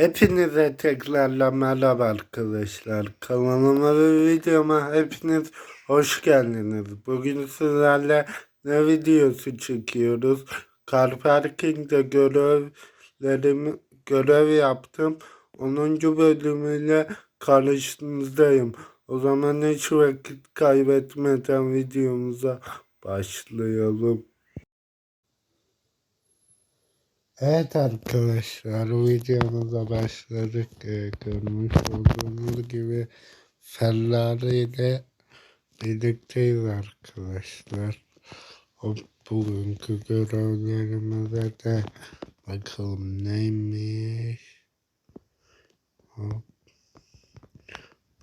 Hepinize tekrarla merhaba arkadaşlar. Kanalıma ve videoma hepiniz hoş geldiniz. Bugün sizlerle ne videosu çekiyoruz? Car Parking'de görevlerimi, görev yaptım. 10. bölümüyle karşınızdayım. O zaman hiç vakit kaybetmeden videomuza başlayalım. Evet arkadaşlar videomuza başladık. Ee, görmüş olduğunuz gibi Ferrari ile birlikteyiz arkadaşlar. O bugünkü görevlerimize de bakalım neymiş. Hop.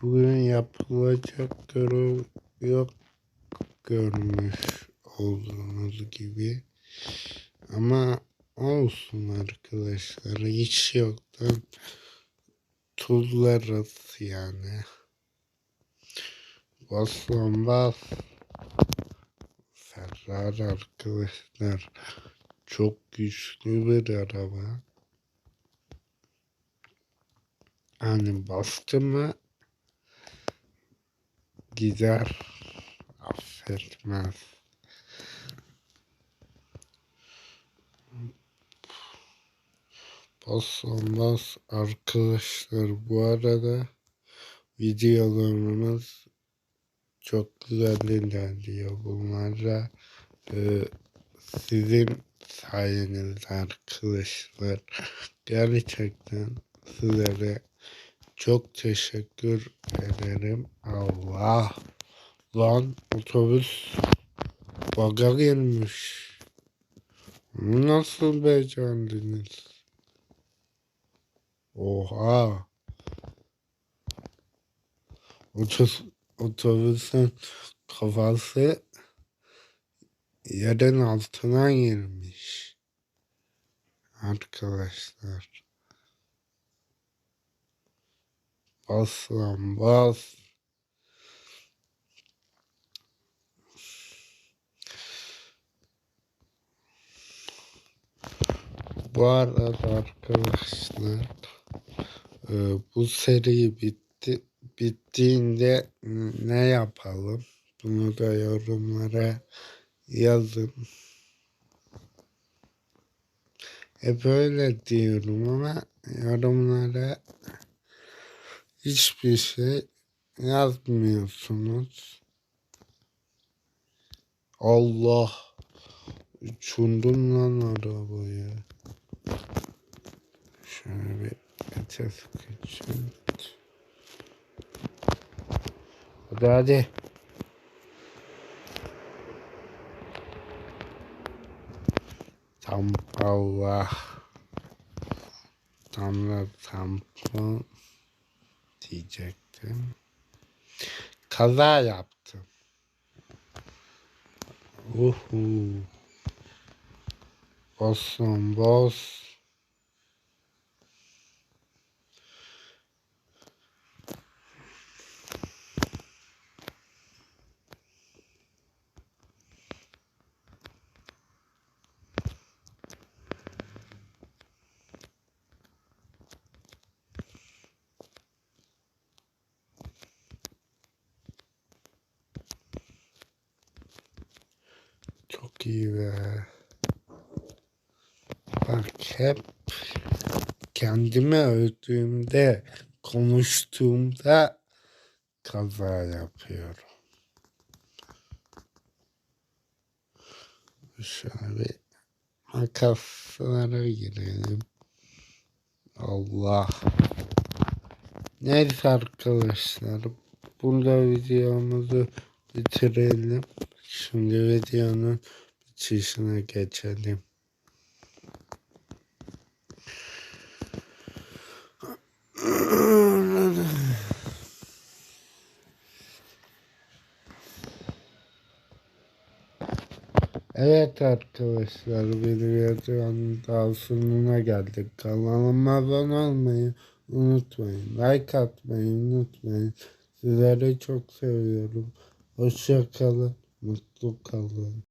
Bugün yapılacak görev yok görmüş olduğunuz gibi. Ama olsun arkadaşlar hiç yoktan tuzlarız yani. Bas lan bas. Ferrari arkadaşlar çok güçlü bir araba. Hani bastı mı gider affetmez. Lan bas arkadaşlar bu arada videolarımız çok güzel ilerliyor. Bunlara e, sizin sayenizde arkadaşlar. Gerçekten sizlere çok teşekkür ederim. Allah lan otobüs baga. Bunu nasıl becerdiniz? Oha. Otobüs, otobüsün kafası yerin altına girmiş. Arkadaşlar. Bas lan bas. Bu arada arkadaşlar e, bu seri bitti bittiğinde ne yapalım? Bunu da yorumlara yazın. Hep öyle diyorum ama yorumlara hiçbir şey yazmıyorsunuz. Allah uçundum lan arabaya. Ete sıkışın. Hadi hadi. Tam Allah. Tam da tampon diyecektim. Kaza yaptım. Uhu. Bossun boss. Çok iyi be. Bak hep kendime övdüğümde, konuştuğumda kaza yapıyorum. Şöyle bir makaslara girelim. Allah. Neyse arkadaşlar. Burada videomuzu bitirelim. Şimdi videonun bitişine geçelim. Evet arkadaşlar bir videonun daha sonuna geldik. Kanalıma abone olmayı unutmayın. Like atmayı unutmayın. Sizleri çok seviyorum. Hoşça kalın. Mutlu kalın.